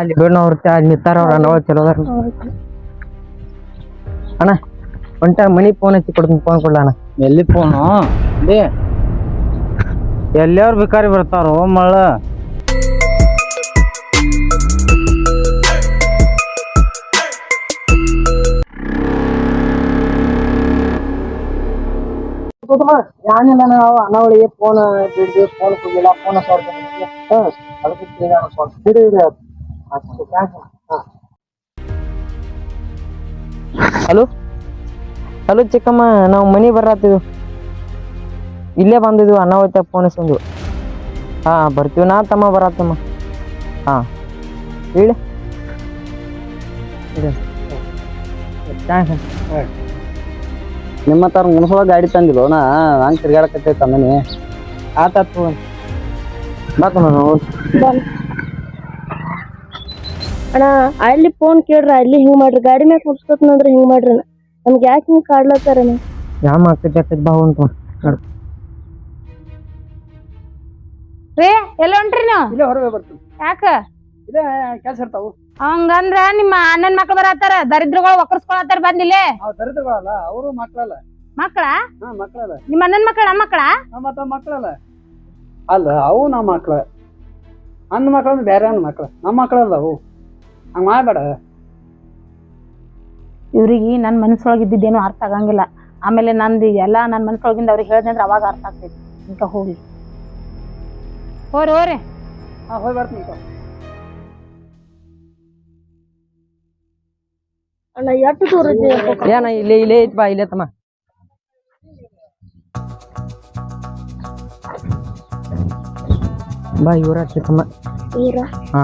ಅಲ್ಲಿ ಬಿಡ್ ಅವ್ರ ಅಲ್ಲಿ ನಿಂತಾರ ಅವ್ರ ಅಣ್ಣ ಚಲೋ ಅದಾರ. ಅಣ್ಣ ಒಂಟ ಮನಿ ಫೋನ್ ಹಚ್ಚಿ ಕೊಡ್ತೀನಿ ಫೋನ್ ಕೊಡ್ಲ ಅಣ್ಣ? ಎಲ್ಲಿ ಫೋನು ಲೇ. ಎಲ್ಲಿಯವ್ರು ಭಿಕಾರಿ ಬರ್ತಾರೋ ಮಳ್ಳ? ಏನಿಲ್ಲ ನಾವು ಅಣ್ಣವಳಿಗೆ ಫೋನ್ ಬಿಡ್ದು ಫೋನ್ ಕೊಡ್ಲಿಲ್ಲ ಫೋನ್ ಅದಕ್ಕೆ ಫೋನ್ ಬಿಡು ಇದು ಹಲೋ? ಹಲೋ ಚಿಕ್ಕಮ್ಮ, ನಾವು ಮನಿ ಬರತ್ತಿದ್ವು. ಇಲ್ಲೇ ಬಂದಿದ್ವು ಫೋನ್ ಇಸ್ಕೊಂಡ್ವು ಹಾ, ಬರ್ತೀವಿ. ನಾ ತಮ್ಮ ಬರತ್ತಮ್ಮ. ಹಾ. ಹೇಳಿ. ನಿಮ್ಮ ತರ ಮುನ್ಸೊಳ ಗಾಡಿ ತಂದಿಲ್ಲ ನಾ, ನಾನ್ ತಿರ್ಗಾಡಕತ್ತೈತೆ ತಮ್ಮನಿ ಆತ ಬಾಕಮ್ಮ ನಾವು ಅಣ್ಣ ಅಲ್ಲಿ ಫೋನ್ ಕೇಳ್ರ ಅಲ್ಲಿ ಹಿಂಗ್ ಮಾಡ್ರಿ. ಗಾಡಿ ಮ್ಯಾಗ ಕುಡ್ಸ್ಕೊತ್ ನೋಡ್ರಿ ಹಿಂಗ್ ಮಾಡ್ರಿ ಅಣ್ಣ. ನಮ್ಗ್ ಯಾಕೆ ಹಿಂಗ್ ಕಾಡ್ಲತ್ತಾರಣ್ಣ ಯಾಮ ಅಕ್ಕದ ಅಕ್ಕದ ಬಾ ಉಂಟು. ರೇ ಎಲ್ಲ ಹೊಂಟ್ರಿ ನೀವು? ಇಲ್ಲೇ ಹೊರಗೆ ಬರ್ತೀನಿ. ಯಾಕ? ಇದೇ ಕೆಲಸ ಇರ್ತಾವು. ಹಂಗಂದ್ರ ನಿಮ್ಮ ಅಣ್ಣನ್ ಮಕ್ಳು ಬರತ್ತಾರ? ದರಿದ್ರಗಳು ಒಕ್ಕರ್ಸ್ಕೊಳತ್ತಾರ ಬಂದಿಲ್ಲೇ ನಾವು ದರಿದ್ರಗಳಲ್ಲ ಅವರು ಮಕ್ಕಳಲ್ಲ ಮಕ್ಳ? ಹಾ ಮಕ್ಕಳಲ್ಲ ನಿಮ್ಮ ಅಣ್ಣನ ಮಕ್ಳ ನಮ್ಮ ಮಕ್ಳ? ಮತ್ತ ಮಕ್ಕಳಲ್ಲ ಅಲ್ಲ ಅವು ನಮ್ಮ ಮಕ್ಳ. ಅಣ್ಣ ಮಕ್ಳು ಅಂದ್ರೆ ಬೇರೆ ಅನ್ನ ಮಕ್ಳು. ನಮ್ಮ ಮಕ್ಕಳಲ್ಲ ಅವು. ಹಂಗ ಮಾಡಬೇಡ. ಇವ್ರಿಗೆ ನನ್ ಮನಸ್ಸೊಳಗೆ ಇದ್ದಿದ್ದೇನು ಅರ್ಥ ಆಗಂಗಿಲ್ಲ. ಆಮೇಲೆ ನಂದು ಎಲ್ಲ ನನ್ನ ಮನಸ್ಸೊಳಗಿಂದ ಅವ್ರಿಗೆ ಹೇಳ್ದೆ ಅಂದ್ರೆ ಅವಾಗ ಅರ್ಥ ಆಗ್ತೈತಿ. ಅಂತ ಹೋಗಿ ಹೋರಿ ಹೋರಿ. ಹಾ ಹೋಗಿ ಬರ್ತೀನಿ. ಅಣ್ಣ ಎಷ್ಟು ದೂರ ಇದೆ ಏನ ಇಲ್ಲೇ ಇಲ್ಲೇ ಐತ್ ಬಾ ಇಲ್ಲೇ ತಮ್ಮ. ಬಾ ಇವ್ರ ಚಿಕ್ಕಮ್ಮ ಹಾ.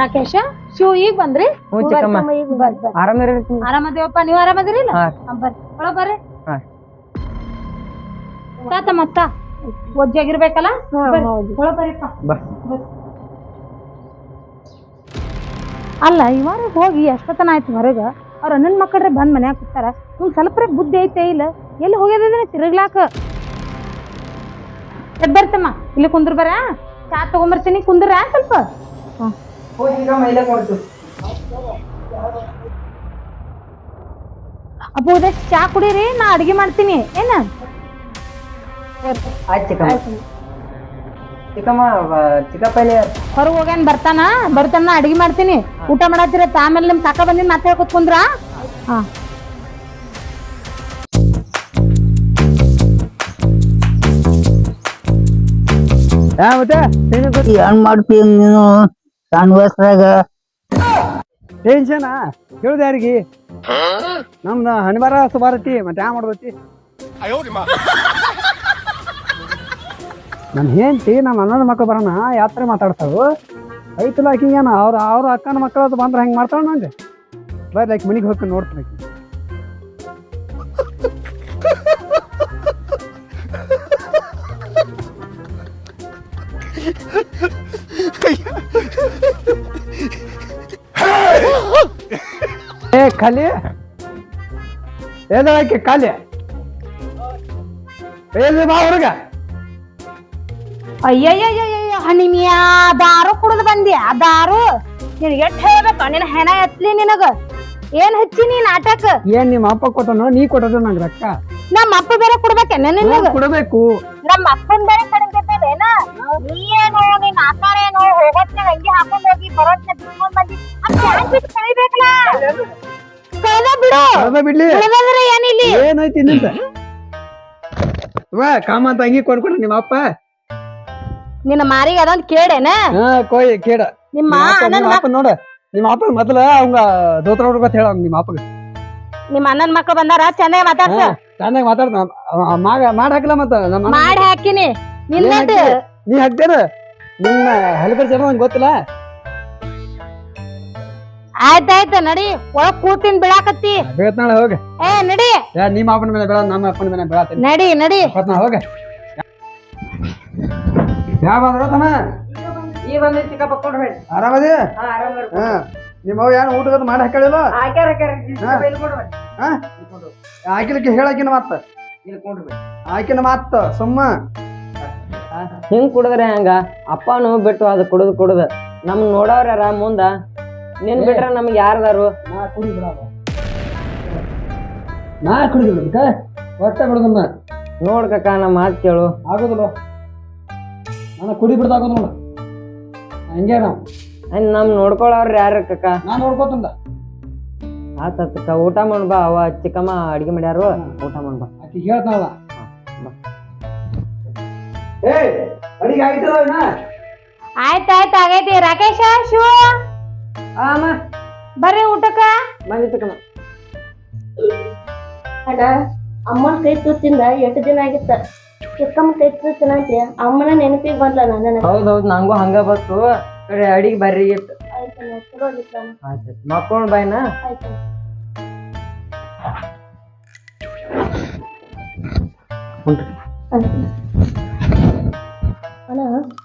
ರಾಕೇಶ ಶೂ ಈಗ ಬಂದ್ರಿ? ಹ್ಞೂ ಚಿಕ್ಕಮ್ಮ. ಆರಾಮಿರಿ ಆರಾಮದೇವಪ್ಪ ನೀವ್ ಆರಾಮದಿರಿಲ್ಲ? ಹಾ. ಹಾ, ಬರ್ರಿ. ತಾತ ಮತ್ತ ಒಜ್ಜಾಗಿರ್ಬೇಕಲ್ಲ? ಒಳಗ್ ಬರ್ರಿಪ್ಪ. ಅಲ್ಲ ಇವಾರ ಹೋಗಿ ಎಷ್ಟೊತ್ತನ ಆಯ್ತು ಹೊರಗ. ಅವ್ರ ಅಣ್ಣನ ಮಕ್ಕಳ್ರೆ ಬಂದ್ ಮನ್ಯಾಗ ಕೂತಾರ. ನಿಮ್ಗೆ ಸ್ವಲ್ಪ ಬುದ್ಧಿ ಐತೆ ಇಲ್ಲ? ಎಲ್ಲಿ ಹೋಗ್ಯದ ತಿರುಗ್ಲಾಕ? ಎದ್ ಬರ್ತಮ್ಮ ಇಲ್ಲಿ ಕುಂದ್ರ ಬರ ಚಾ ತಗೊಂಬರ್ತೀನಿ. ಕುಂದ್ರ ಸ್ವಲ್ಪ? ಅಪ್ಪ ಉದಯ್ ಚಾ ಕುಡೀರಿ? ನಾ ಅಡಿಗೆ ಮಾಡ್ತೀನಿ. ಏನ? ಆಯ್ತು ಚಿಕ್ಕಮ್ಮ. ಚಿಕ್ಕಪ್ಪ ಇಲ್ಲಿ ಹೊರಗೆ ಹೋಗ್ಯಾನ ಬರ್ತಾನ? ಬರ್ತಾನ ನಾ ಅಡಿಗೆ ಮಾಡ್ತೀನಿ. ಊಟ ಮಾಡತ್ತಿರತ್ತ ಆಮೇಲೆ ನಿಮ್ ಕಾಕ ಬಂದಿನ ಮತ್ತೆ ಹೇಳ್ಕೊತ್ ಕುಂದ್ರ? ಹಾ. ಏನ್ ಮಾಡ್ತೀನಿ ನೀನು? ಸಣ್ಣ ವಯಸ್ಸಾಗ ಟೆನ್ಷನ್? ಹೇಳುದು ಯಾರಿಗೆ? ನಮ್ದು ಹಣಿಬಾರ ಸುಬಾರತಿ ಮತ್ತೆ ಯಾ ಮಾಡ್ಬೇತಿ ನನ್ನ ಹೆಂಡತಿ ನಮ್ಮ ಅಣ್ಣನ ಮಕ್ಕಳು ಬರೋಣ ಯಾತ್ರೆ ಮಾತಾಡ್ತಾವು ಐತಲ್ಲ ಆಕಿ ಏನು ಅವ್ರ ಅವ್ರ ಅಕ್ಕನ ಮಕ್ಕಳದು ಬಂದ್ರೆ ಹೆಂಗ್ ಮಾಡ್ತಾಳೆ ನಂಗೆ? ಬರ್ರಿ ಲೈಕ್ ಮನೆಗೆ ಹೋಗಿ ನೋಡ್ತೀನಿ ಖಾಲಿ ಏನೋ ಆಕೆ ಖಾಲಿ ಎಲ್ಲಿ ಬಾ ಹೊರಗ ಅಯ್ಯಯ್ಯಯ್ಯಯ್ಯ ಹಣಿಮಿಯ ದಾರು ಕುಡಿದು ಬಂದಿ ಆ ದಾರು ನಿನಗೆ ಎಷ್ಟು ಹೇಳ್ಬೇಕು? ನಿನ್ನ ಹೆಣ ಎತ್ಲಿ ನಿನಗ. ಏನ್ ಹಚ್ಚಿ ನೀ ನಾಟಕ? ಏನ್ ನಿಮ್ಮ ಅಪ್ಪ ಕೊಟ್ಟನೋ ನೀ ಕೊಟ್ಟದ ನಂಗೆ ರೊಕ್ಕ? ನಮ್ಮ ಅಪ್ಪ ಬೇರೆ ಕೊಡ್ಬೇಕ ನಿನಗ? ಕೊಡಬೇಕು? ನಮ್ಮ ಅಪ್ಪನ ಬೇರೆ ಕಡಿಮೆ ನೀ ಏನು ನಿನ್ ಆಕಾರ ಏನೋ ಹೋಗೋತ್ನಾಗ ಅಂಗಿ ಹಾಕೊಂಡ್ ಹೋಗಿ ಬರೋತ್ನ ಬಿಟ್ಕೊಂಡ್ ಬಂದಿ. ಅಪ್ಪ ಯಾಕೆ ಬಿಟ್ಟು ಕಳಿಬೇಕಲ್ಲ? ಕಳ್ದ ಬಿಡು. ಕಳ್ದ ಬಿಡ್ಲಿ. ಕಳ್ದಂದ್ರೆ ಏನಿಲ್ಲಿ? ಏನಾಯ್ತು ವಾ ಕಾಮ ಅಂತ ಅಂಗಿ ಕೊಡ್ಕೊಡ್ರಿ ನಿಮ್ಮ ಅಪ್ಪ. ನಿನ್ನ ಮಾರಿಗೆ ಅದೊಂದು ಕೇಳೇನ ಹಾ ಕೊಯ್ ಕೇಡ. ನಿಮ್ಮ ನಿಮ್ಮ ಅಪ್ಪ- ನೋಡ. ನಿಮ್ಮ ಅಪ್ಪ ಮೊದಲ ಅವಂಗ ದೋತ್ರ ಹುಡುಗ ಹೇಳ ನಿಮ್ಮ ಅಪ್ಪಗೆ. ನಿಮ್ಮ ಅಣ್ಣನ ಮಕ್ಕಳು ಬಂದಾರ? ಚೆನ್ನಾಗಿ ಮಾತಾಡ್ತ ಚೆನ್ನಾಗಿ ಮಾತಾಡ್ತ ಮಾಡಿ ಹಾಕಲ ಮತ್ತ ಮಾಡಿ ಹಾಕಿನಿ. ನಿನ್ನ ನೀ ಹಾಕ್ತೇನ ನಿಮ್ಮ ಹೆಲ್ಪರ್ ಜನ ನಂಗೆ ಗೊತ್ತಿಲ್ಲ. ಆಯ್ತಾಯ್ತು ನಡಿ. ಒಳಗ್ ಕೂತಿನ್ ಬಿಡಾಕತ್ತಿ ಬೇಕತ್ನಾಳ ಹೋಗ. ಏ ನಡಿ. ಯಾ ನಿಮ್ಮ ಅಪ್ಪನ ಮೇಲೆ ಬೆಳ ನಮ್ಮ ಅಪ್ಪನ ಮೇಲೆ ಬೇಡ ನಡಿ ನಡಿ. ಬೇಕತ್ನಾಳ ಹೋಗ. ಯಾವ ಬಂದ್ರ ತಮ್ಮ? ಈ ಬಂದ ಆರಾಮದಿ ಹಾ ನಿಮ್ಮ ಅವ್ ಏನು ಊಟದ ಮಾಡಿ ಹಾಕಳಿಲ್ಲ ಹಾಕ್ಯಾರ ಹಾಕ್ಯಾರ. ಚಿಕ್ಕಪ್ಪ ಇಲ್ಲಿ ಕೊಡ್ಬೇಡಿ ಹಾ. ಆಕಿಲಕ್ಕೆ ಹೇಳಕಿನ ಮಾತ ಆಕಿನ ಮಾತ ಸುಮ್ಮ. ಹಿಂಗ್ ಕುಡಿದ್ರೆ ಹಂಗ? ಅಪ್ಪನು ಬಿಟ್ಟು ಅದು ಕುಡಿದು ಕುಡ್ದು. ನಮ್ ನೋಡವ್ರ ಯಾರ? ಮುಂದ ನಿನ್ ಬಿಟ್ರ ನಮ್ಗೆ ಯಾರದಾರು? ನಾ ಕುಡಿ ಬಿಡವ ನಾ ಹೊಟ್ಟೆ ಬಿಡದಮ್ಮ. ನೋಡ್ ಕಕ್ಕ ನಮ್ಮ ಮಾತು ಕೇಳು. ಆಗೋದಿಲ್ಲ. ನಾನು ಕುಡಿ ಬಿಡ್ದಾಗೋದು ನೋಡು. ಹಂಗೆ ನಾವು ನಮ್ ನೋಡ್ಕೊಳ್ಳೋರ್ ಯಾರ ಕಕ್ಕ ನಾ ನೋಡ್ಕೋತಂದ. ಆತಕ್ಕ ಊಟ ಮಾಡ್ ಬಾ ಅವ ಚಿಕ್ಕಮ್ಮ ಅಡಿಗೆ ಮಾಡ್ಯಾರು. ಊಟ ಮಾಡ್ ಬಾ. ಆಕಿ ಹೇಳ್ತಾಳ. ಏ ಅಡಿಗೆ ಆಯ್ತಲ್ಲ ಅಣ್ಣ ಆಯ್ತಾಯ್ತು ಆಗೈತಿ. ರಾಕೇಶ ಶಿವ ಆ ಅಮ್ಮ ಬರ್ರಿ ಊಟಕ್ಕ. ಬಂದಿ ಅಡ ಅಣ್ಣ ಅಮ್ಮನ ಕೈ ತುತ್ತಿಂದ ಎಷ್ಟು ದಿನ ಆಗಿತ್ತ? ಚಿಕ್ಕಮ್ಮ ಕೈ ತುತ್ತಿನಂತೆ ಅಮ್ಮನ ನೆನಪಿಗೆ ಬಂದ್ಲ ನನ್ನ ಹೌದೌದು ನಂಗೂ ಹಂಗ ಬತ್ತು ಕಡೆ ಅಡಿಗೆ ಬರ್ರಿ ಇತ್ತು ಮಕ್ಕೊಂಡ್ ಬಾಯ್ನ? ಆಯ್ತು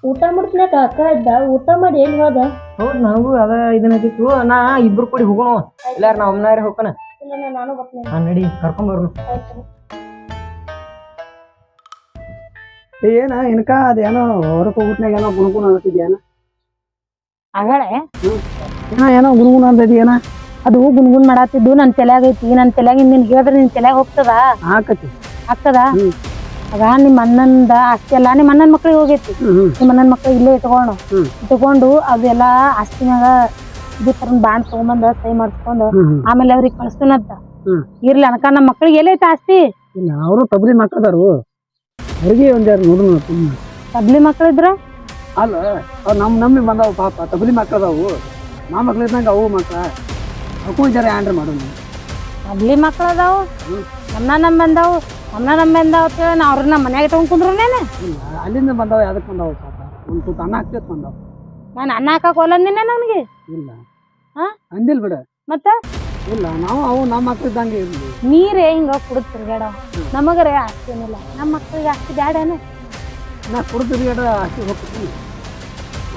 ಊಟ ಮಾಡ್ತಿನಾಕ ಅಕ್ಕ ಇದ್ದ. ಊಟ ಮಾಡಿ ಏನ್ ಹೋದ? ಹೌದ್ ನಾವು ಅದ ಇದನ್ನತಿತ್ತು ನಾ ಇಬ್ರು ಕೂಡಿ ಹೋಗೋಣ. ಇಲ್ಲಾರ ನಾ ಒಮ್ಮನಾರ ಹೋಗೋಣ ಇಲ್ಲ ನಾನು ಬರ್ತೀನಿ. ಹಾ ನಡಿ ಕರ್ಕೊಂಡ್ ಬರೋಣ. ಆಯ್ತು. ಏನ ಇನ್ಕ ಅದೇನೋ ಹೊರಕ್ ಹೋಗ್ಬಿಟ್ನಾಗ ಏನೋ ಗುಣಗುಣ ಅಂತಿದ್ಯಾನ ಆಗಳೆ ಏನೋ ಏನೋ ಗುಣಗುಣ ಅಂತದಿ ಏನ? ಅದು ಗುನ್ಗುನ್ ಮಾಡಾತಿದ್ದು ನನ್ ತಲ್ಯಾಗ ಐತಿ. ನನ್ ತಲ್ಯಾಗ ನಿನ್ ಹೇಳಿದ್ರೆ ನಿನ್ ತಲ್ಯಾಗ ಹೋಗ್ತದ? ಹಾಕತಿ ಆಗ್ತದ? ಹ್ಮ್. ಆಗ ನಿಮ್ಮ ಅಣ್ಣಂದ ಆಸ್ತಿ ಅಲ್ಲ ನಿಮ್ಮ ಅಣ್ಣನ ಮಕ್ಳಿಗೆ ಹೋಗೈತಿ. ನಿಮ್ಮ ಅಣ್ಣನ ಮಕ್ಳು ಇಲ್ಲೇ ಇಟ್ಕೊಂಡು. ಇಟ್ಕೊಂಡು ಅದೆಲ್ಲ ಆಸ್ತಿನಾಗ ಇದು ತರ ಬಾಂಡ್ ತಗೊಂಬಂದ ಸೈ ಮಾಡಿಸ್ಕೊಂಡು ಆಮೇಲೆ ಅವ್ರಿಗೆ ಕಳಿಸ್ತೇನಂತ. ಇರ್ಲಿ ಅನಕ ನಮ್ಮ ಮಕ್ಳಿಗೆ ಎಲ್ಲೈತೆ ಆಸ್ತಿ? ಇಲ್ಲ ಅವರು ತಬಲಿ ಮಕ್ಕಳದಾರು. ಅವ್ರಿಗೆ ಒಂದ್ ಯಾರು ನೋಡು ತಬ್ಲಿ ಮಕ್ಕಳಿದ್ರ ಅಲ್ಲ ಅವ್ ನಮ್ ನಮ್ಮಿ ಬಂದಾವ ಪಾಪ ತಬಲಿ ಮಕ್ಕಳದಾವು. ನಾ ಮಕ್ಳು ಇದ್ದಂಗ ಅವು ಮಕ್ಕಳ ಅವಕ್ಕೂ ಜರ ಮಾಡೋಣ ಕಬ್ಲಿ ಮಕ್ಳು ಅದಾವು ನಮ್ಮ ನಮ್ಮ ಬಂದಾವು? ನಮ್ಮ ನಮ್ಮ ಬಂದಾವ ಅಂತೇಳಿ ನಾ ಅವ್ರನ್ನ ಮನ್ಯಾಗ ಇಟ್ಕೊಂಡ್ ಕುಂದ್ರನೇನೆ? ಇಲ್ಲ ಅಲ್ಲಿಂದ ಬಂದಾವ ಯಾವ್ದಕ್ಕೆ ಬಂದಾವು ಸಾಕ ಒಂದ್ ತುತ್ತು ಅನ್ನ ಹಾಕ್ತೇತ್ ಬಂದಾವ. ನಾನು ಅನ್ನ ಹಾಕಕ್ ಒಲ್ಲಂದಿನ ನನಗೆ? ಇಲ್ಲ. ಹಾ? ಅಂದಿಲ್ ಬಿಡ. ಮತ್ತ? ಇಲ್ಲ ನಾವು ಅವು ನಮ್ಮ ಮಕ್ಕಳಿದ್ದಂಗೆ ಇರ್ಲಿ. ನೀರೇ ಹಿಂಗ ಕುಡಿದ್ ತಿರ್ಗಾಡ ನಮಗರೇ ಆಸ್ತಿ ಏನಿಲ್ಲ. ನಮ್ಮ ಮಕ್ಳಿಗೆ ಆಸ್ತಿ ಬ್ಯಾಡೇನೆ. ನಾ ಕುಡಿದು ಆಸ್ತಿ ಹೋಗ್ತೀನಿ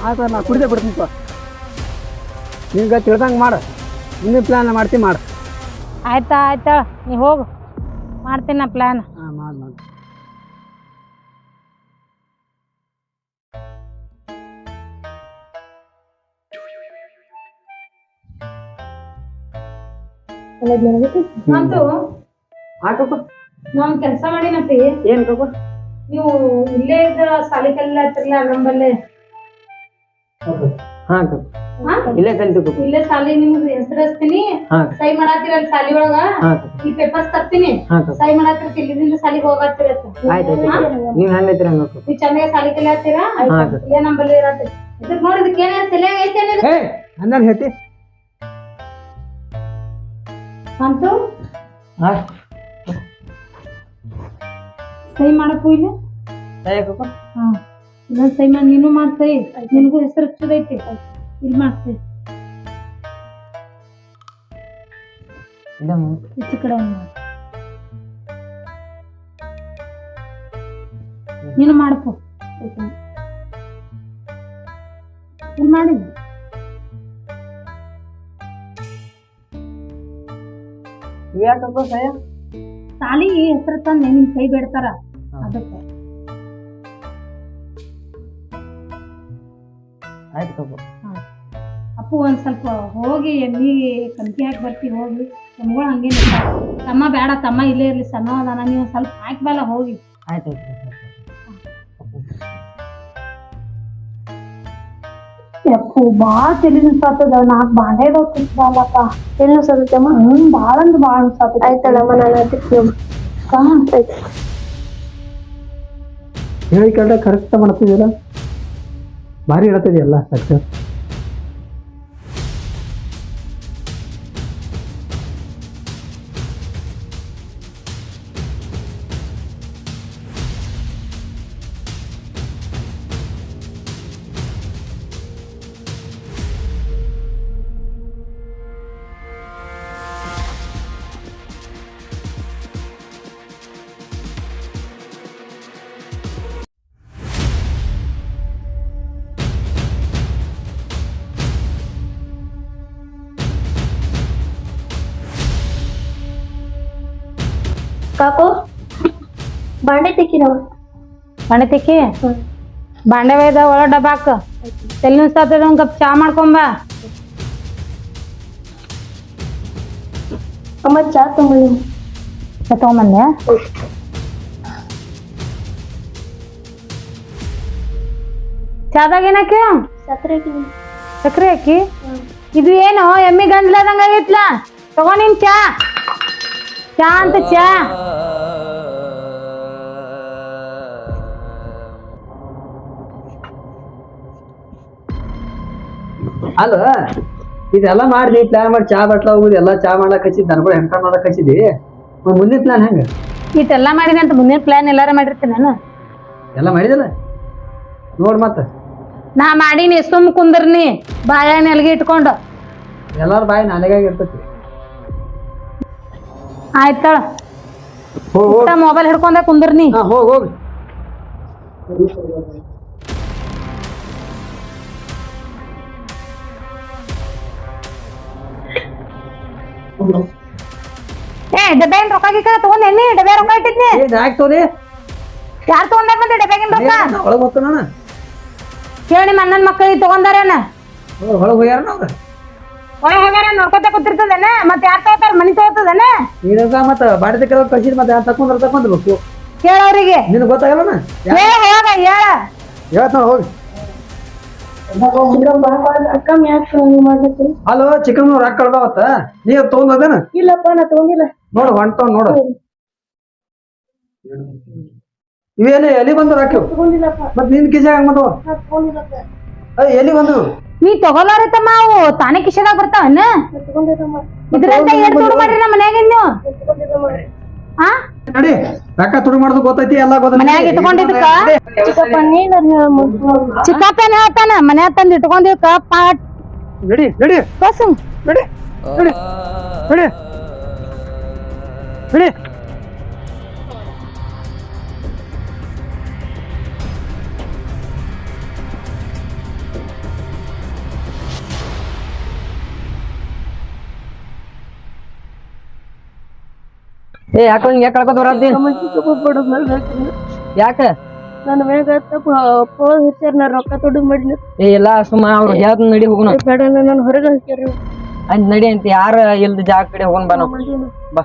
ಆತ ನಾ ಕುಡಿದೇ ಬಿಡ್ತೀನಿಪ್ಪ ನಿಮ್ಗೆ ತಿಳ್ದಂಗೆ ಮಾಡು. ಮುಂದಿನ ಪ್ಲಾನ್ ಮಾಡ್ತೀನಿ ಮಾಡು. ಆಯ್ತಾ ಆಯ್ತಾ. ನೀ ಹೋಗು. ಮಾಡ್ತೀನಿ ನಾ ಪ್ಲಾನ್ ಹಾಂ ಮಾಡಿ ಮಾಡಿ. ಕೆಲಸ ಮಾಡಿನಪ್ಪಿ ಏನ್ ಕಪ್ಪ ನೀವು ಇಲ್ಲೇ ಇದ್ದ ಸಾಲಿ ಹತ್ತಿರಲ್ಲ ನಮ್ಮಲ್ಲೇ ಹಾ ಕಪ್ಪ? ಇಲ್ಲೇ ಕಲ್ತು ಕಪ್ಪ ಇಲ್ಲೇ ಸಾಲಿ ನಿಮ್ಗೆ ಹೆಸರಿಸ್ತೀನಿ. ಸೈ ಮಾಡಾತಿರ ಸಾಲಿ ಒಳಗ? ಈ ಪೇಪರ್ಸ್ ತರ್ತೀನಿ. ಸೈ ಮಾಡಾತಿರ ಇಲ್ಲಿಂದ ಸಾಲಿಗೆ ಹೋಗಾತಿರ ಆಯ್ತು ನೀವ್ ಹೆಂಗೈತ್ರಿ ಹಂಗ ಕಪ್ಪ ನೀವ್ ಚೆನ್ನಾಗಿ ಸಾಲಿ ಕಲಿಯಾತಿರ ಇಲ್ಲೇ ಇರತ್ತೆ. ಇದಕ್ ನೋಡಿ ಇದಕ್ಕೆ ಐತೆ ಅಂದಾನ ಹೇಳ್ತಿ. ಅಂತು? ಸೈ ಮಾಡಪ್ಪು ಇಲ್ಲ? ಸೈ ಕಪ್ಪ ಹಾ. ಇಲ್ಲ ಸೈ ಮಾಡಿ ನೀನು ಮಾಡ್ತೈ ನಿನಗೂ ಹೆಸರು ಹಚ್ಚದೈತಿ ಇಲ್ಲಿ ಮಾಡ್ತೀವಿ. ಕಡೆ ಒಂದ್ ನೀನು ಮಾಡಪ್ಪು ಇಲ್ಲಿ ಯಾಕಪ್ಪ ಸಯ? ಸಾಲಿ ಹೆಸರು ತಂದೆ ನಿಮ್ ಕೈ ಬೇಡ್ತಾರ? ಅದಕ್ಕೆ. ಆಯ್ತು ಕಪ್ಪ ಅಪ್ಪು ಒಂದು ಸ್ವಲ್ಪ ಹೋಗಿ ಎಲ್ಲಿ ಕಂತಿ ಹಾಕಿ ಬರ್ತಿ ಹೋಗಿ. ನಮ್ಗಳು ಹಂಗೇನು ತಮ್ಮ ಬೇಡ ತಮ್ಮ ಇಲ್ಲೇ ಇರಲಿ ಸಣ್ಣ ಅದಾನ ನೀವು ಸ್ವಲ್ಪ ಹಾಕಿ ಬಲ್ಲ ಹೋಗಿ. ಆಯ್ತು ಅಪ್ಪು ಭಾಳ ತಲೆ ನಿಂತಾತದ ನಾಲ್ಕು ಬಾಂಡೆ ತಿಂತಲ್ಲಪ್ಪ ಎಲ್ಲಿ ಸದತ್ತಮ್ಮ ಹ್ಮ್ ಭಾಳ ಅಂದ್ರೆ ಭಾಳ ಅನ್ಸಾತದ ಆಯ್ತಲ್ಲಮ್ಮ ನಾನು ಅದಕ್ಕೆ ಹೇಳಿ ಕೇಳ್ದ ಕರೆಕ್ಟ್ ಮಾಡ್ತಿದ್ದೀರ ಭಾರಿ ಹೇಳ್ತಿದೆಯಲ್ಲ ಸಕ್ಸಸ್. ಕಾಕು? ಬಾಂಡೆ ತಿಕ್ಕಿ ನಾವು ಬಾಂಡೆ ತೆಕ್ಕಿ? ಬಾಂಡೆ ಒಯ್ದ ಒಳ ಡಬ್ಬಾಕ್ ತಲೆ ನುಸ್ತಾತದ ಒಂದು ಕಪ್ ಚಾ ಮಾಡ್ಕೊಂಬಾ ಅಮ್ಮ ಚಾ ತಗೊಂಬಳಿ ತಗೊಂಬಂದೆ ಚಾದಾಗ ಏನಕ್ಕೆ? ಸಕ್ಕರೆ ಸಕ್ರೆ ಹಾಕಿ? ಇದು ಏನು ಎಮ್ಮಿ ಗಂಡ್ಲದಂಗ ಆಗೈತ್ಲ? ತಗೋ ನಿನ್ ಚಾ. ಚಾ ಅಂತ ಚಾ. ಅಲ್ಲ ಇದೆಲ್ಲ ಮಾಡಿ ಪ್ಲಾನ್ ಮಾಡಿ ಚಾ ಬಟ್ಲ ಹೋಗುದು ಎಲ್ಲ ಚಾ ಮಾಡ್ಲಕ್ ಹಚ್ಚಿದ್ ದನಗಳು ಹೆಂಕ ಮಾಡಕ್ ಹಚ್ಚಿದಿ? ಮುಂದಿನ ಪ್ಲಾನ್ ಹೆಂಗ? ಇಷ್ಟೆಲ್ಲ ಮಾಡಿದೆ ಅಂತ ಮುಂದಿನ ಪ್ಲಾನ್ ಎಲ್ಲಾರ ಮಾಡಿರ್ತೀನಿ ನಾನು. ಎಲ್ಲ ಮಾಡಿದಲ್ಲ? ನೋಡ್ ಮತ್ತ. ನಾ ಮಾಡೀನಿ ಸುಮ್ ಕುಂದ್ರನಿ ಬಾಯ ನೆಲ್ಗೆ ಇಟ್ಕೊಂಡು. ಎಲ್ಲಾರ ಬಾಯಿ ನಾಲೆಗಾಗಿ ಇರ್ತೈತಿ. ಆಯ್ತಳ ಹೋಗ್ ಮೊಬೈಲ್ ಹಿಡ್ಕೊಂಡ ಹೋಗ ಹೋಗ್. ಏ ಡಬ್ಬ್ಯಾಗಿನ ರೊಕ್ಕ ಗಿಕ್ಕ ತಗೊಂಡೇನಿ ಡಬ್ಬೆ ರೊಕ್ಕ ಇಟ್ಟಿದ್ನಿ. ಯಾಕೆ ತೋರಿ. ಯಾರ್ ತಗೊಂಡಾರ ಮತ್ತೆ ಡಬ್ಬ್ಯಾಗಿನ ರೊಕ್ಕ? ಒಳಗೆ ಹೋಗ್ತಾನ ಕೇಳಿ ನಿಮ್ಮ ಅಣ್ಣನ ಮಕ್ಕಳಿಗೆ ತಗೊಂಡಾರೇನ? ಒಳಗೆ ಹೋಗ್ಯಾರ ಅವ್ರ? ಒಳಗೆ ಹೋಗ್ಯಾರ ನೋಡ್ಕೊತ ಕೂತಿರ್ತದೇನ ಮತ್ತೆ ಯಾರ್ ತಗೋತಾರ? ಮನಿ ತಗೋತದೇನ? ನೀನಗ ಮತ್ತ ಬಾಡಿ ತಕ್ಕ ಕಳ್ಸಿದ್ ಮತ್ತೆ ಯಾರು ತಕೊಂಡ್ರ ತಕೊಂಡ್ಬೇಕು ಕೇಳವ್ರಿಗೆ ನಿನ್ ಗೊತ್ತಾಗಲ್ಲನ ಹೇಳ ಹೇಳ ಹೋಗಿ ಅಕ್ಕ ಯಾಕೆ ಮಾಡ್ಲತ್ತಿ ಹಲೋ ಚಿಕನ್ ರೊಕ್ಕ ಕಳ್ದಾವತ್ತ ನೀ ತಗೊಂಡದೇನ ಇಲ್ಲಪ್ಪ ನಾ ತಗೊಂಡಿಲ್ಲ. ನೋಡು ಹೊಂಟವ್ ನೋಡು. ಇವೇನು ಎಲ್ಲಿ ಬಂದು ರೊಕ್ಕ? ತಗೊಂಡಿಲ್ಲಪ್ಪ. ಮತ್ ನಿನ್ ಹಂಗ ತಗೊಂಡಿಲ್ಲಪ್ಪ. ಅಯ್ಯ ಎಲ್ಲಿ ಬಂದು ನೀ ತಗೊಳ್ಳಾರ ತಮ್ಮ ಅವು ತಾನೇ ಕಿಶದಾಗ ಬರ್ತಾವನ್ನ ಇದ್ರಂತ ತುಡು ಮಾಡ್ರಿ ನಮ್ಮ ಮನ್ಯಾಗ ನೀವು ಹಾ ನಡಿ ರೊಕ್ಕ ತುಡು ಮಾಡೋದು ಗೊತ್ತೈತಿ ಎಲ್ಲ ಮನ್ಯಾಗ ಇಟ್ಕೊಂಡಿದ್ದಕ್ಕ? ಚಿಕ್ಕಪ್ಪ ಹೇಳ್ತಾನ? ಮನ್ಯಾಗ ತಂದು ಇಟ್ಕೊಂಡಿದ್ಕ ಪಾಟ್. ನಡಿ ನಡಿ. ಬಸ್ ನಡಿ ನಡಿ. ನಡಿ. ನಡಿ. ಏ ಯಾಕ ಹಿಂಗ್ ಯಾಕೆ ಕಳ್ಕೊತ ಬರತ್ತಿ ಯಾಕ? ನನ್ನ ಮ್ಯಾಗ ಫೋನ್ ಹಚ್ಚಾರ ನಾ ರೊಕ್ಕ ತೊಡು ಮಾಡಿಲ್ಲ ಏ ಇಲ್ಲ ಸುಮ್ಮ ಅವ್ರು ಹೇಳ್ದ ನಡಿ ಹೋಗುಣ. ಬೇಡ ನಾನು ಹೊರಗೆ ಹಚ್ಚಾರ ಅಂತ ನಡಿ ಅಂತ ಯಾರ ಇಲ್ದ ಜಾಗ ಕಡೆ ಹೋಗೋಣ ಬಾ ನಾವು. ಬಾ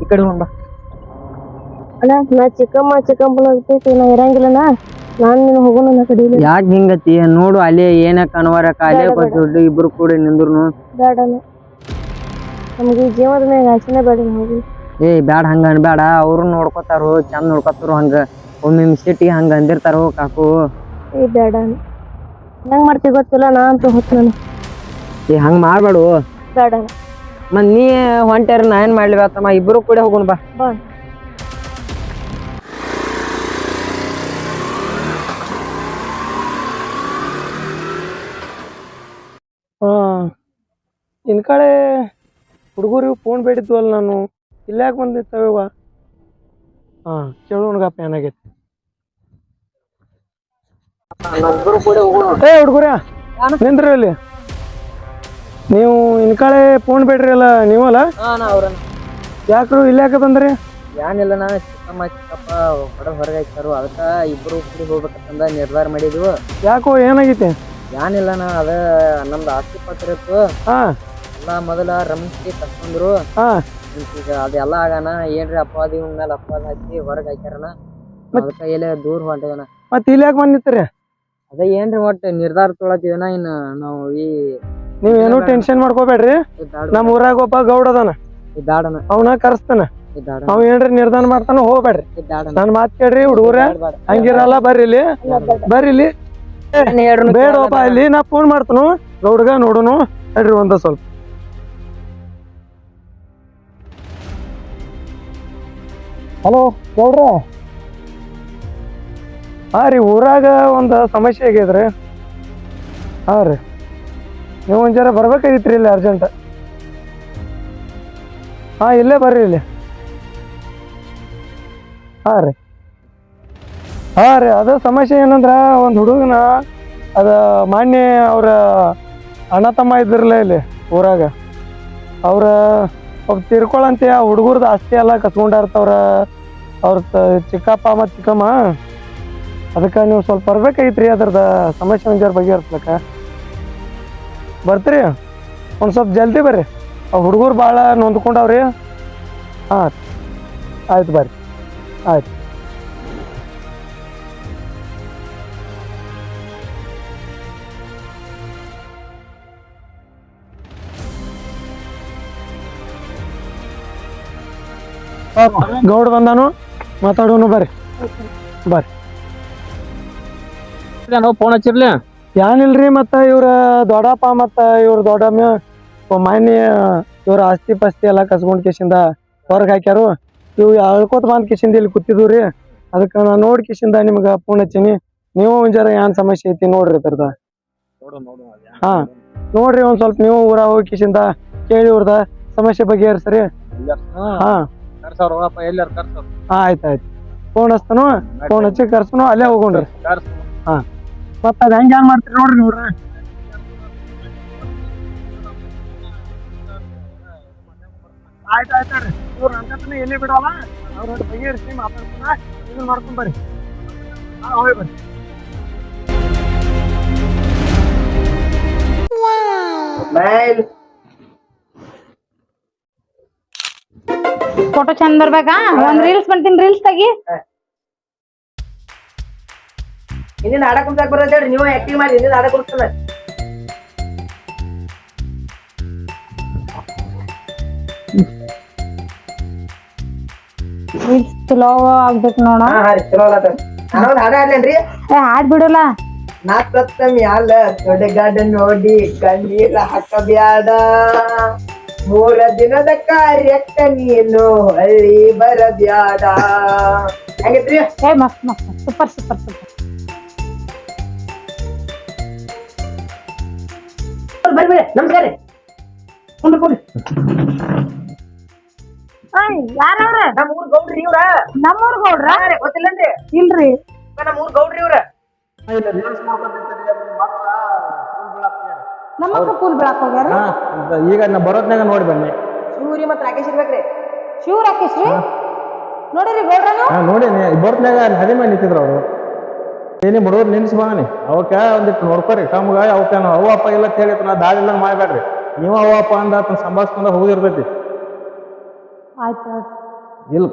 ಈ ಕಡೆ ಹೋಗೋಣ ಬಾ. ಅಣ್ಣ ನಾ ಚಿಕ್ಕಮ್ಮ ಚಿಕ್ಕಮ್ಮನ ಆಗ್ತೈತಿ ನಾ ಇರಂಗಿಲ್ಲನ ನಾನು ನೀನು ಹೋಗೋಣ ನನ್ನ ಕಡೆ ಯಾಕೆ ಹಿಂಗತಿ? ನೋಡು ಅಲ್ಲಿ ಏನ ಕಣವರ ಕಾಲೇ ಕೊಟ್ಟು ಇಬ್ರು ಕೂಡ ನಿಂದ್ರು ಬೇಡ ನಮ್ಗೆ ಈ ಜೀವನದ ಮ್ಯಾಗ ಆಸೆನೇ ಬೇಡ ಹೋಗಿ ಏ ಬ್ಯಾಡ ಹಂಗ ಅನ್ಬೇಡ ಅವ್ರು ನೋಡ್ಕೊತಾರೋ ಚಂದ ನೋಡ್ಕೊತಾರೋ ಹಂಗ. ಒಮ್ಮೆ ಸಿಟ್ಟಿಗೆ ಹಂಗ ಅಂದಿರ್ತಾರೋ ಕಾಕು? ಏ ಬೇಡ ಹೆಂಗ್ ಮಾಡ್ತೀವಿ ಗೊತ್ತಿಲ್ಲ ನಾ ಅಂತ ಹೊತ್ತು ನಾನು. ಏ ಹಂಗ ಮಾಡ್ಬೇಡು. ಬೇಡ ಮತ್ ನೀ ಹೊಂಟ್ಯಾರ ನಾ ಏನ್ ಮಾಡ್ಲಿ ಬಾತಮ್ಮ ಇಬ್ರು ಕೂಡ ಹೋಗೋಣ ಬಾ. ಬಾ. ಇನ್ ಕಡೆ ಹುಡುಗರಿಗೆ ಫೋನ್ ಬೇಡಿದ್ವಲ್ಲ ನಾನು. ಇಲ್ಲ ಯಾಕೆ ಬಂದಿತ್ತವ ಹಾಂ ಕೇಳೋಣಗಪ್ಪ ಏನಾಗೈತಿ ಏ ಹುಡುಗರ ನಿಂದ್ರಿ ಅಲ್ಲಿ. ನೀವು ಇನ್ಕಾಳೆ ಫೋನ್ ಬೇಡ್ರಿ ಅಲ್ಲ ನೀವಲ್ಲ? ಯಾಕ್ರು ಇಲ್ಲ ಯಾಕೆ ಬಂದ್ರಿ? ಏನಿಲ್ಲ ನಾ ಚಿಕ್ಕಮ್ಮ ಚಿಕ್ಕಪ್ಪ ಹೊಡ ಹೊರಗೆ ಹಾಕ್ತಾರು ಅದಕ್ಕೆ ಇಬ್ರು ಕೂಡಿ ಹೋಗ್ಬೇಕಂತ ನಿರ್ಧಾರ ಮಾಡಿದ್ವು. ಯಾಕೋ ಏನಾಗೈತಿ? ಏನಿಲ್ಲ ನಾ ಅದ ನಮ್ದು ಆಸ್ತಿ ಪತ್ರ ಇತ್ತು. ಹಾಂ. ಎಲ್ಲ ಮೊದಲ ರಮಿಸಿ ಕರ್ಕೊಂಡ್ರು. ಹಾಂ. ಈಗ ಅದೆಲ್ಲ ಆಗಣ ಏನ್ರಿ ಅಪ್ಪಾದಿ ಮೇಲೆ ಅಪವಾದ ಹಾಕಿ ಹೊರಗ್ ಹಾಕ್ಯಾರನ ಅದ ಕೈಯಲ್ಲೇ ದೂರ ಹೊಂಟೇವನ ಮತ್ತೆ ಇಲ್ಲಿ ಯಾಕೆ ಬಂದಿತ್ರಿ ಅದ ಏನ್ರಿ ಒಟ್ಟ ನಿರ್ಧಾರ ತೊಳತಿವನ ಇನ್ನ ನಾವು ಈ ನೀವ್ ಏನು ಟೆನ್ಷನ್ ಮಾಡ್ಕೋಬೇಡ್ರಿ. ಈ ನಮ್ಮ ಊರಾಗ ಒಬ್ಬ ಗೌಡ ಅದಾನ. ಈ ಬ್ಯಾಡನ ಅವನ ಕರೆಸ್ತಾನ. ಈ ಅವ್ ಏನ್ರಿ ನಿರ್ಧಾರ ಮಾಡ್ತಾನ ಹೋಗ್ಬೇಡ್ರಿ. ಈ ನನ್ ಮಾತ್ ಕೇಳ್ರಿ ಹುಡುಗರ. ಹಂಗಿರಲ್ಲ ಬರ್ರಿ ಇಲ್ಲಿ. ಬರ್ರಿ ಇಲ್ಲಿ. ಬೇಡಪ್ಪ. ಇಲ್ಲಿ ನಾ ಫೋನ್ ಮಾಡ್ತನು. ಗೌಡ್ಗ ನೋಡುನು. ನಡ್ರಿ ಒಂದ ಸ್ವಲ್ಪ. ಹಲೋ ಗೌಡ್ರ ಹಾಂ ರೀ, ಊರಾಗ ಒಂದು ಸಮಸ್ಯೆ ಆಗ್ಯದ ರೀ ಹಾಂ ರೀ. ನೀವು ಒಂದು ಜರ ರೀ ಇಲ್ಲಿ ಅರ್ಜೆಂಟ್ ಹಾಂ, ಇಲ್ಲೇ ಬರ್ರಿ ಇಲ್ಲಿ. ಹಾಂ ರೀ. ಹಾಂ ರೀ, ಅದ ಸಮಸ್ಯೆ ಏನಂದ್ರೆ ಒಂದು ಹುಡುಗನ ಅದ ಮಾನ್ಯ ಅವರ ಅಣ್ಣ ತಮ್ಮ ಇದ್ದಿರಲ್ಲ ಇಲ್ಲಿ ಊರಾಗ. ಅವ್ರ ಒಬ್ಬ ತಿರ್ಕೊಳಂತೆ ಆ ಹುಡುಗರ್ದು ಆಸ್ತಿ ಎಲ್ಲ ಕಸ್ಕೊಂಡಾರ್ತವ್ರ ಅವ್ರ ಚಿಕ್ಕಪ್ಪ ಮತ್ತು ಚಿಕ್ಕಮ್ಮ. ಅದಕ್ಕೆ ನೀವು ಸ್ವಲ್ಪ ಬರ್ಬೇಕಾಗಿತ್ರಿ ಅದ್ರದ್ದು ಸಮಸ್ಯೆ ಒಂದ್ಯಾರ ಬಗೆಹರಿಸ್ಲಕ್ಕ ಬರ್ತೀರಿ? ಒಂದು ಸ್ವಲ್ಪ ಜಲ್ದಿ ಬರ್ರಿ. ಆ ಹುಡುಗರು ಭಾಳ ನೊಂದ್ಕೊಂಡವ್ರಿ. ಹಾಂ, ಆಯ್ತು ಬರ್ರಿ. ಆಯ್ತು. ಗೌಡ್ ಬಂದಾನು? ಮಾತಾಡೋನು ಬರ್ರಿ. ಬರ್ರಿ. ಫೋನ್ ಹಚ್ಚಿರ್ಲಿ? ಏನಿಲ್ರಿ ಮತ್ತ ಇವ್ರ ದೊಡ್ಡಪ್ಪ ಮತ್ತ ಇವ್ರ ದೊಡ್ಡಮ್ಮ ಮಾನ್ಯ ಇವ್ರ ಆಸ್ತಿ ಪಾಸ್ತಿ ಎಲ್ಲ ಕಸ್ಕೊಂಡ್ ಕಿಶಿಂದ ಹೊರಗ್ ಹಾಕ್ಯಾರು. ಇವ್ ಅಳ್ಕೊತ ಬಂದ್ ಕಿಶಿಂದ ಇಲ್ಲಿ ಕೂತಿದ್ವು ರೀ ಅದಕ್ಕ ನಾ ನೋಡ್ ಕಿಶಿಂದ ನಿಮ್ಗ ಫೋನ್ ಹಚ್ಚೀನಿ. ನೀವು ಜರ ಏನ್ ಸಮಸ್ಯೆ ಐತಿ ನೋಡ್ರಿ ತರದ ಹಾ ನೋಡ್ರಿ ಒಂದ್ ಸ್ವಲ್ಪ ನೀವು ಊರ ಹೋಗಿ ಕಿಶಿಂದ ಕೇಳಿ ಇವ್ರದ. ಸಮಸ್ಯೆ ಬಗೆಹರಿಸ್ರಿ ಹಾ. ಹಾ ಆಯ್ತ್ ಆಯ್ತು. ಫೋನ್ ಹಚ್ತಾನು? ಫೋನ್ ಹಚ್ಚಿ ಕರ್ಸನು? ಅಲ್ಲೇ ಹೋಗೋಣ್ರಿ. ಹಾ. ಮತ್ತ ಅದ ಹೆಂಗ್ ಏನ್ ಮಾಡ್ತೀರಿ ನೋಡ್ರಿ ನೋಡ್ರಿ ಆಯ್ತು ಆಯ್ತು ನೋಡ್ರಿ ಇವ್ರು ಹತ್ರನೇ ಎಲ್ಲಿ ಬಿಡಲ್ಲ? ಅವ್ರ ಬಗೆಹರಿಸಿ ಮಾತಾಡ್ತಾನ ಇದನ್ನ ಮಾಡ್ಕೊಂಡ್ ಬರ್ರಿ. ಹಾ ಹೋಗಿ ಬರ್ರಿ. ಫೋಟೋ ಚಂದ ಬರ್ಬೇಕಾ? ಒಂದ್ ರೀಲ್ಸ್ ಮಾಡ್ತೀನಿ ರೀಲ್ಸ್ ತೆಗಿ. ಇನ್ನೇನು ಆಡಕ್ ಕುಂತ ಬರೋದ್ ಹೇಳ್ರಿ ನೀವು ಆಕ್ಟಿಂಗ್ ಮಾಡಿ ಇನ್ನೇನು ಆಡಕ್ ಕುಂತಾನ ರೀಲ್ಸ್ ಚಲೋ ಆಗ್ಬೇಕು ನೋಡ. ಹಾ ಹಾ ರೀ ಚಲೋ ಆಗತ್ತ ನಾನೊಂದ್ ಹಾಡ ಹಾಡ್ಲೇನ್ರಿ? ಏ ಹಾಡ್ ಬಿಡಲ್ಲ. ನಾ ತೊಡೆಗಾಡ ನೋಡಿ ಕಣ್ಣೀರ ಹಾಕಬ್ಯಾಡ. ಮೂರ ದಿನದ ಕಾರ್ಯಕ್ಕ ನೀನು ಹಳ್ಳಿ ಬರಬ್ಯಾಡ ಹೆಂಗೈತ್ರಿ ಏ ಮಸ್ತ್ ಮಸ್ತ್ ಸೂಪರ್ ಸೂಪರ್ ಸೂಪರ್. ಬರ್ರಿ ಬರ್ರಿ ನಮಸ್ಕಾರ. ರೀ ಕುಂಡ್ರಿ. ಕುಂಡ್ರಿ ಯಾರವ್ರ? ನಮ್ಮ ಊರ್ ಗೌಡ್ರಿ ಇವ್ರ. ನಮ್ಮೂರ್ ಗೌಡ್ರ? ಹಾ ರೀ, ಗೊತ್ತಿಲ್ಲನ್ರಿ. ಇಲ್ರಿ. ನಮ್ಮ ಊರ್ ಗೌಡ್ರಿ ಇವ್ರ. ನಮ್ಮ ಕೂಲ್ ಬಿಡಾಕ್ ಹೋಗ್ಯಾರ? ಈಗ ನಾ ಬರೋದ್ನಾಗ ನೋಡಿ ಬನ್ನಿ. ಶಿವರಿ ಮತ್ತೆ ರಾಕೇಶ್ ಇರ್ಬೇಕ್ರಿ. ಶಿವ ರಾಕೇಶ್ ರೀ? ನೋಡಿರಿ ಗೌಡ್ರನು? ಹಾ ನೋಡಿ ಬರೋದ್ನಾಗ ಹದಿ ಮಾಡಿ ನಿಂತಿದ್ರು ಅವರು. ಏನೇ ಬಡವ್ರು ನಿನ್ಸಿ ಬಾನಿ ಅವಕ್ಕೆ ಒಂದಿಟ್ಟು ನೋಡ್ಕೊರಿ. ತಮ್ಗ ಅವಕ್ಕೆ ನಾವು ಅವ್ವ ಅಪ್ಪ ಇಲ್ಲ ಅಂತ ಹೇಳಿ ನಾ ದಾಳಿ ಇಲ್ಲ ಮಾಡಬೇಡ್ರಿ. ನೀವು ಅವ್ವ ಅಪ್ಪ ಅಂದ ಸಂಭಾಷಕೊಂಡ ಹೋಗಿರ್ತೈತಿ ಆಯ್ತು. ಇಲ್ಲ.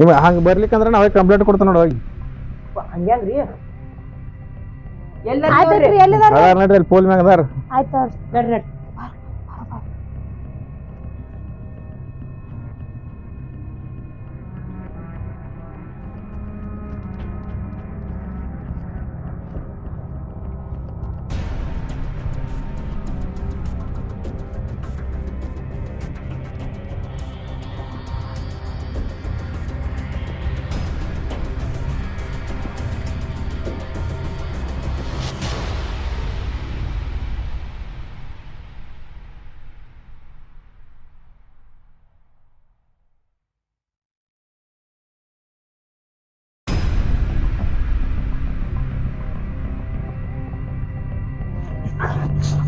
ನಿಮ್ಗೆ ಹಂಗೆ ಬರ್ಲಿಕ್ಕಂದ್ರೆ ನಾವೇ ಕಂಪ್ಲೇಂಟ್ ಕೊಡ್ತೇವೆ ನೋಡಿ ಹೋಗಿ. ಹಂಗ್ಯಾಂಗ್ರಿ ಎಲ್ಲ ಆಯ್ತೈತ್ರಿ ಎಲ್ಲಿದಾರ ಅದಾರ ನೋಡ್ರಿ ಅಲ್ಲಿ ಪೋಲ್ ಮ್ಯಾಗ ಅದಾರ. ಆಯ್ತು ನಡ್ರಿ ನಡ್ರಿ.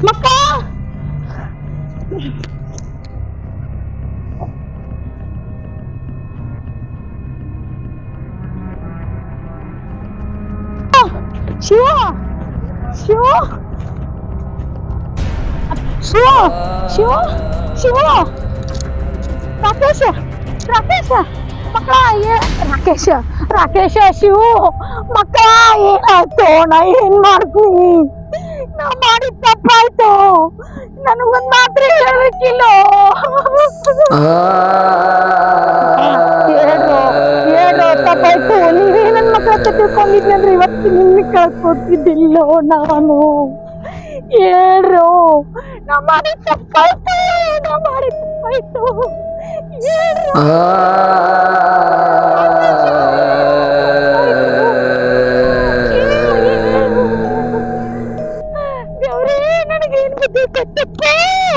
ಮಕ್ಕ ಶಿವ ಶಿವ ಶಿವ ಶಿವ ಶಿವ ರಾಕೇಶ ರಾಕೇಶ ಮಕ್ಕಳ ರಾಕೇಶ ರಾಕೇಶ ಶಿವ ಮಕ್ಕಳ ಏನಾಯ್ತು ನಾ ಏನ್ ಮಾಡ್ತೀನಿ ನಾ ಮಾಡಿದ ತಪ್ಪಾಯ್ತು. ನನಗೊಂದ್ ಮಾತ್ರ ಹೇಳಕ್ಕಿಲ್ಲ ಹೇಳ್ರು ಹೇಳ್ರು ತಪ್ಪಾಯ್ತು. ನೀವೇ ನನ್ನ ಮಕ್ಕಳ ತಿಳ್ಕೊಂಡಿದ್ದೆ ತಿಳ್ಕೊಂಡಿದ್ನಿ ಅಂದ್ರೆ ಇವತ್ತು ನಿನ್ನ ಕಳ್ಕೊತಿದ್ದಿಲ್ಲೋ ನಾನು. ಹೇಳ್ರು ನಾ ಮಾಡಿದ ತಪ್ಪಾಯ್ತು ನಾ ಮಾಡಿದ ತಪ್ಪಾಯ್ತು. ಹೇಳ್ರು Yeah.